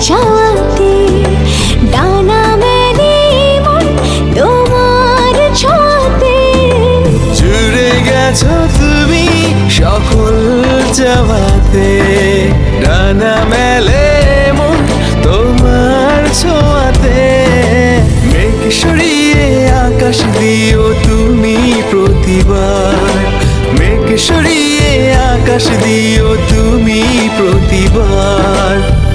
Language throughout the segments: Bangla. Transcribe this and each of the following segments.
চাঁদে ডানা তোমার তুমি সকল ডানা মেলে মন তোমার ছোঁয়াতে। আকাশ দিও তুমি প্রতিবার। মেঘ সরিয়ে আকাশ দিও তুমি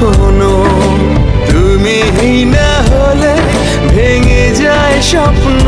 কখনো তুমি না হলে ভেঙে যায় স্বপ্ন।